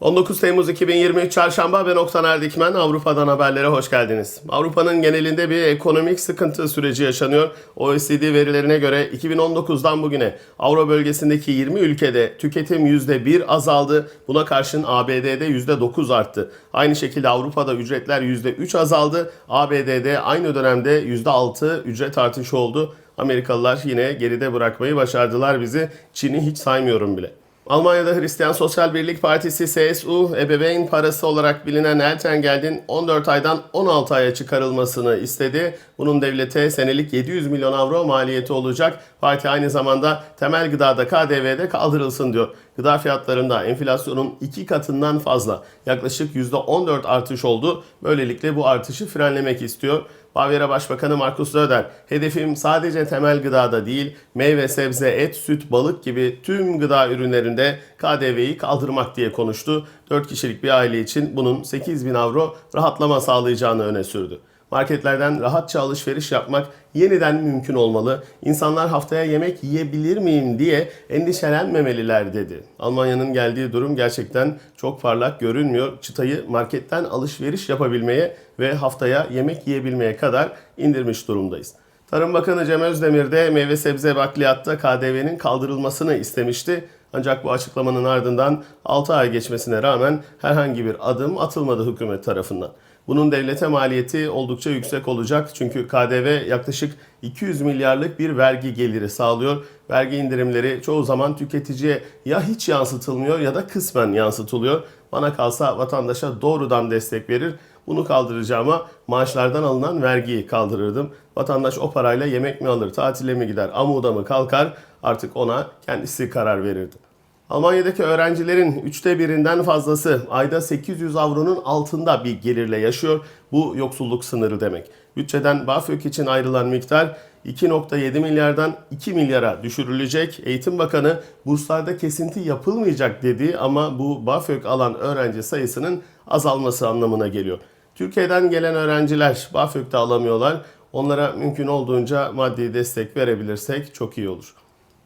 19 Temmuz 2023 Çarşamba ben Oktan Erdikmen. Avrupa'dan haberlere hoş geldiniz. Avrupa'nın genelinde bir ekonomik sıkıntı süreci yaşanıyor. OECD verilerine göre 2019'dan bugüne Avro bölgesindeki 20 ülkede tüketim %1 azaldı. Buna karşın ABD'de %9 arttı. Aynı şekilde Avrupa'da ücretler %3 azaldı. ABD'de aynı dönemde %6 ücret artışı oldu. Amerikalılar yine geride bırakmayı başardılar bizi. Çin'i hiç saymıyorum bile. Almanya'da Hristiyan Sosyal Birlik Partisi CSU, ebeveyn parası olarak bilinen Eltengeld'in 14 aydan 16 aya çıkarılmasını istedi. Bunun devlete senelik 700 milyon avro maliyeti olacak. Parti aynı zamanda temel gıdada KDV'de kaldırılsın diyor. Gıda fiyatlarında enflasyonun iki katından fazla yaklaşık %14 artış oldu. Böylelikle bu artışı frenlemek istiyor. Bavyera Başbakanı Markus Söder, hedefim sadece temel gıdada değil, meyve, sebze, et, süt, balık gibi tüm gıda ürünlerinde KDV'yi kaldırmak diye konuştu. 4 kişilik bir aile için bunun 8 bin avro rahatlama sağlayacağını öne sürdü. Marketlerden rahatça alışveriş yapmak yeniden mümkün olmalı. İnsanlar haftaya yemek yiyebilir miyim diye endişelenmemeliler dedi. Almanya'nın geldiği durum gerçekten çok parlak görünmüyor. Çıtayı marketten alışveriş yapabilmeye ve haftaya yemek yiyebilmeye kadar indirmiş durumdayız. Tarım Bakanı Cem Özdemir de meyve sebze bakliyatta KDV'nin kaldırılmasını istemişti. Ancak bu açıklamanın ardından 6 ay geçmesine rağmen herhangi bir adım atılmadı hükümet tarafından. Bunun devlete maliyeti oldukça yüksek olacak çünkü KDV yaklaşık 200 milyarlık bir vergi geliri sağlıyor. Vergi indirimleri çoğu zaman tüketiciye ya hiç yansıtılmıyor ya da kısmen yansıtılıyor. Bana kalsa vatandaşa doğrudan destek verir. Bunu kaldıracağıma maaşlardan alınan vergiyi kaldırırdım. Vatandaş o parayla yemek mi alır, tatile mi gider, amuda mı kalkar artık ona kendisi karar verirdi. Almanya'daki öğrencilerin üçte birinden fazlası ayda 800 avronun altında bir gelirle yaşıyor. Bu yoksulluk sınırı demek. Bütçeden BAföG için ayrılan miktar 2.7 milyardan 2 milyara düşürülecek. Eğitim Bakanı burslarda kesinti yapılmayacak dedi ama bu BAföG alan öğrenci sayısının azalması anlamına geliyor. Türkiye'den gelen öğrenciler BAföG de alamıyorlar. Onlara mümkün olduğunca maddi destek verebilirsek çok iyi olur.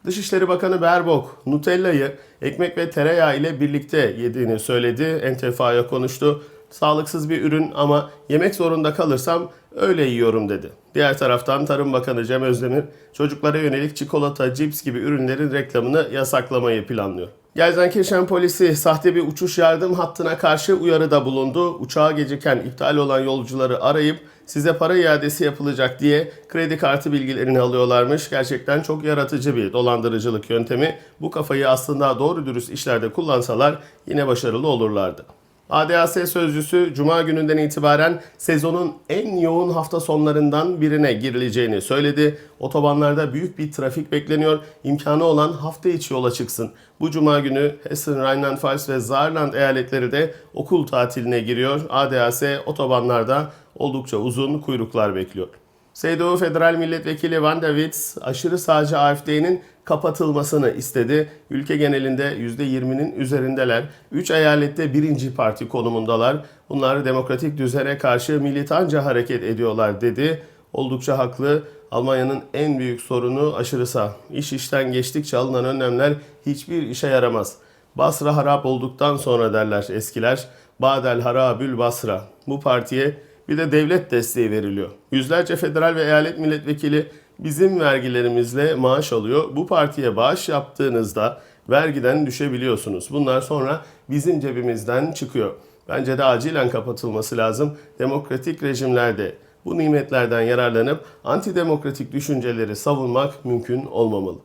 Dışişleri Bakanı Berbok, Nutella'yı ekmek ve tereyağı ile birlikte yediğini söyledi. Entefa'ya konuştu. Sağlıksız bir ürün ama yemek zorunda kalırsam öyle yiyorum dedi. Diğer taraftan Tarım Bakanı Cem Özdemir çocuklara yönelik çikolata, cips gibi ürünlerin reklamını yasaklamayı planlıyor. Gelsenkirchen polisi sahte bir uçuş yardım hattına karşı uyarıda bulundu. Uçağa geciken iptal olan yolcuları arayıp size para iadesi yapılacak diye kredi kartı bilgilerini alıyorlarmış. Gerçekten çok yaratıcı bir dolandırıcılık yöntemi. Bu kafayı aslında doğru dürüst işlerde kullansalar yine başarılı olurlardı. ADAS sözcüsü Cuma gününden itibaren sezonun en yoğun hafta sonlarından birine girileceğini söyledi. Otobanlarda büyük bir trafik bekleniyor. İmkanı olan hafta içi yola çıksın. Bu Cuma günü Hessen, Rheinland-Pfalz ve Saarland eyaletleri de okul tatiline giriyor. ADAS otobanlarda oldukça uzun kuyruklar bekliyor. CDU Federal Milletvekili Van Witz aşırı sağcı AFD'nin kapatılmasını istedi. Ülke genelinde %20'nin üzerindeler. 3 eyalette birinci parti konumundalar. Bunlar demokratik düzene karşı militanca hareket ediyorlar dedi. Oldukça haklı. Almanya'nın en büyük sorunu aşırı sağ. İş işten geçtikçe alınan önlemler hiçbir işe yaramaz. Basra harap olduktan sonra derler eskiler. Badel harabül Basra. Bu partiye bir de devlet desteği veriliyor. Yüzlerce federal ve eyalet milletvekili bizim vergilerimizle maaş alıyor. Bu partiye bağış yaptığınızda vergiden düşebiliyorsunuz. Bunlar sonra bizim cebimizden çıkıyor. Bence de acilen kapatılması lazım. Demokratik rejimlerde bu nimetlerden yararlanıp antidemokratik düşünceleri savunmak mümkün olmamalı.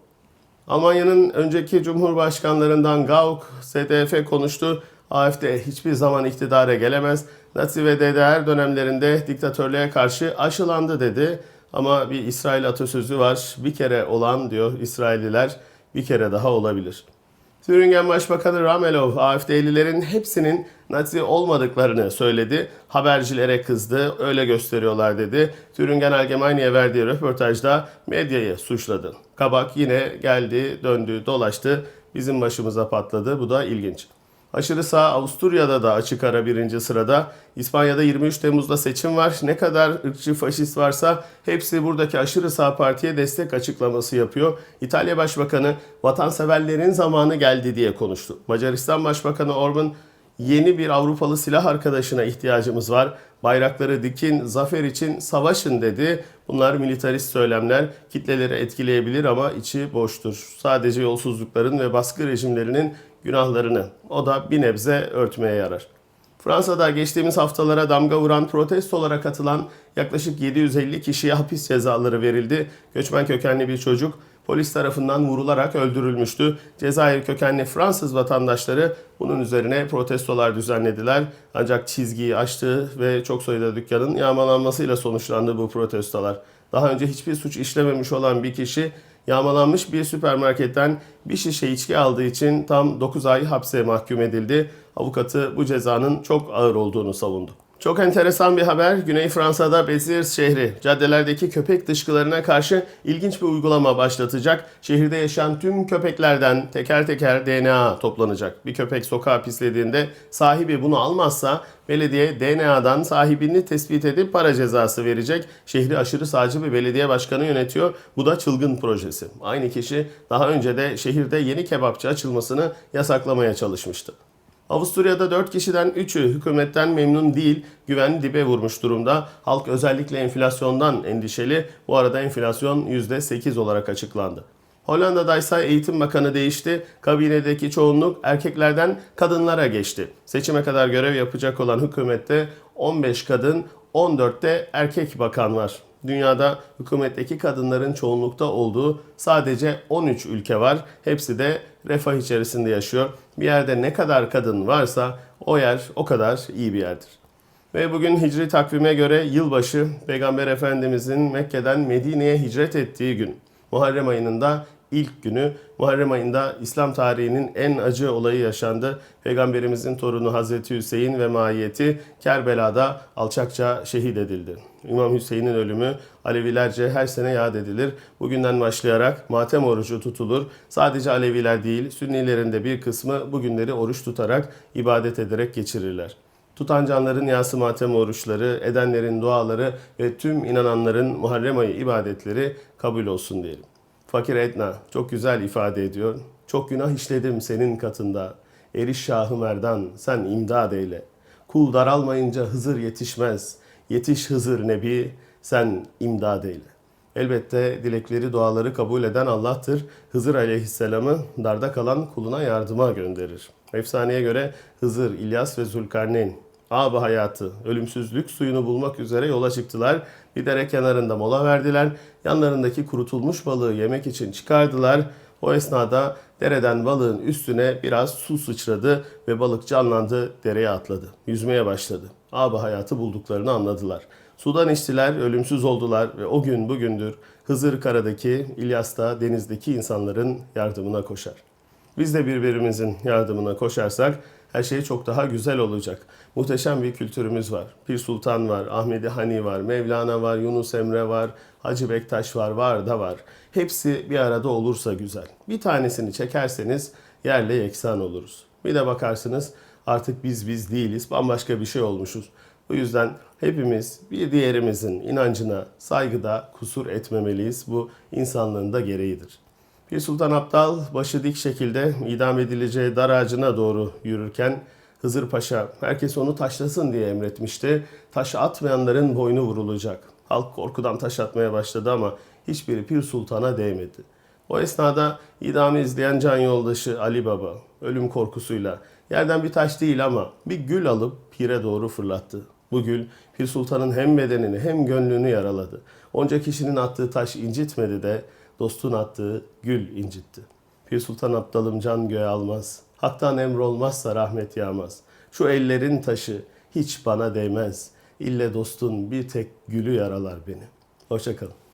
Almanya'nın önceki cumhurbaşkanlarından Gauck, SDF konuştu. AFD hiçbir zaman iktidara gelemez. Nazi ve DDR dönemlerinde diktatörlüğe karşı aşılandı dedi. Ama bir İsrail atasözü var. Bir kere olan diyor İsrailliler bir kere daha olabilir. Thüringen Başbakanı Ramelov, AFD'lilerin hepsinin Nazi olmadıklarını söyledi. Habercilere kızdı, öyle gösteriyorlar dedi. Thüringen Allgemeine'ye verdiği röportajda medyayı suçladı. Kabak yine geldi, döndü, dolaştı. Bizim başımıza patladı. Bu da ilginç. Aşırı sağ Avusturya'da da açık ara birinci sırada. İspanya'da 23 Temmuz'da seçim var. Ne kadar ırkçı faşist varsa hepsi buradaki aşırı sağ partiye destek açıklaması yapıyor. İtalya Başbakanı vatanseverlerin zamanı geldi diye konuştu. Macaristan Başbakanı Orban Yeni bir Avrupalı silah arkadaşına ihtiyacımız var. Bayrakları dikin, zafer için savaşın dedi. Bunlar militarist söylemler. Kitleleri etkileyebilir ama içi boştur. Sadece yolsuzlukların ve baskı rejimlerinin günahlarını o da bir nebze örtmeye yarar. Fransa'da geçtiğimiz haftalara damga vuran protestolara katılan yaklaşık 750 kişiye hapis cezaları verildi. Göçmen kökenli bir çocuk polis tarafından vurularak öldürülmüştü. Cezayir kökenli Fransız vatandaşları bunun üzerine protestolar düzenlediler. Ancak çizgiyi aştı ve çok sayıda dükkanın yağmalanmasıyla sonuçlandı bu protestolar. Daha önce hiçbir suç işlememiş olan bir kişi yağmalanmış bir süpermarketten bir şişe içki aldığı için tam 9 ay hapse mahkum edildi. Avukatı bu cezanın çok ağır olduğunu savundu. Çok enteresan bir haber. Güney Fransa'da Beziers şehri caddelerdeki köpek dışkılarına karşı ilginç bir uygulama başlatacak. Şehirde yaşayan tüm köpeklerden teker teker DNA toplanacak. Bir köpek sokağa pislediğinde sahibi bunu almazsa belediye DNA'dan sahibini tespit edip para cezası verecek. Şehri aşırı sağcı bir belediye başkanı yönetiyor. Bu da çılgın projesi. Aynı kişi daha önce de şehirde yeni kebapçı açılmasını yasaklamaya çalışmıştı. Avusturya'da 4 kişiden 3'ü hükümetten memnun değil, güven dibe vurmuş durumda. Halk özellikle enflasyondan endişeli. Bu arada enflasyon %8 olarak açıklandı. Hollanda'da ise eğitim bakanı değişti. Kabinedeki çoğunluk erkeklerden kadınlara geçti. Seçime kadar görev yapacak olan hükümette 15 kadın, 14'te erkek bakan var. Dünyada hükümetteki kadınların çoğunlukta olduğu sadece 13 ülke var. Hepsi de refah içerisinde yaşıyor. Bir yerde ne kadar kadın varsa o yer o kadar iyi bir yerdir. Ve bugün hicri takvime göre yılbaşı Peygamber Efendimizin Mekke'den Medine'ye hicret ettiği gün. Muharrem ayının da ilk günü. Muharrem ayında İslam tarihinin en acı olayı yaşandı. Peygamberimizin torunu Hazreti Hüseyin ve mahiyeti Kerbela'da alçakça şehit edildi. İmam Hüseyin'in ölümü Alevilerce her sene yad edilir. Bugünden başlayarak matem orucu tutulur. Sadece Aleviler değil, Sünnilerin de bir kısmı bu günleri oruç tutarak, ibadet ederek geçirirler. Tutan canların yası matem oruçları, edenlerin duaları ve tüm inananların Muharrem ayı ibadetleri kabul olsun diyelim. Fakir Edna çok güzel ifade ediyor. Çok günah işledim senin katında. Eriş Şahı Merdan sen imdad eyle. Kul daralmayınca Hızır yetişmez. Yetiş Hızır Nebi sen imdad eyle. Elbette dilekleri duaları kabul eden Allah'tır. Hızır aleyhisselamı darda kalan kuluna yardıma gönderir. Efsaneye göre Hızır, İlyas ve Zülkarneyn Abi hayatı, ölümsüzlük suyunu bulmak üzere yola çıktılar. Bir dere kenarında mola verdiler. Yanlarındaki kurutulmuş balığı yemek için çıkardılar. O esnada dereden balığın üstüne biraz su sıçradı ve balık canlandı, dereye atladı. Yüzmeye başladı. Abi hayatı bulduklarını anladılar. Sudan içtiler, ölümsüz oldular ve o gün bugündür Hızır karadaki, İlyas da denizdeki insanların yardımına koşar. Biz de birbirimizin yardımına koşarsak her şey çok daha güzel olacak. Muhteşem bir kültürümüz var. Pir Sultan var, Ahmedi Hani var, Mevlana var, Yunus Emre var, Hacı Bektaş var, var da var. Hepsi bir arada olursa güzel. Bir tanesini çekerseniz yerle yeksan oluruz. Bir de bakarsınız artık biz biz değiliz, bambaşka bir şey olmuşuz. Bu yüzden hepimiz bir diğerimizin inancına saygıda kusur etmemeliyiz. Bu insanlığın da gereğidir. Pir Sultan Abdal başı dik şekilde idam edileceği dar ağacına doğru yürürken Hızır Paşa herkes onu taşlasın diye emretmişti. Taş atmayanların boynu vurulacak. Halk korkudan taş atmaya başladı ama hiçbiri Pir Sultan'a değmedi. O esnada idamı izleyen can yoldaşı Ali Baba ölüm korkusuyla yerden bir taş değil ama bir gül alıp pire doğru fırlattı. Bu gül Pir Sultan'ın hem bedenini hem gönlünü yaraladı. Onca kişinin attığı taş incitmedi de dostun attığı gül incitti. Pir Sultan Abdalım can göğe almaz. Hak'tan emrolmazsa rahmet yağmaz. Şu ellerin taşı hiç bana değmez. İlle dostun bir tek gülü yaralar beni. Hoşçakalın.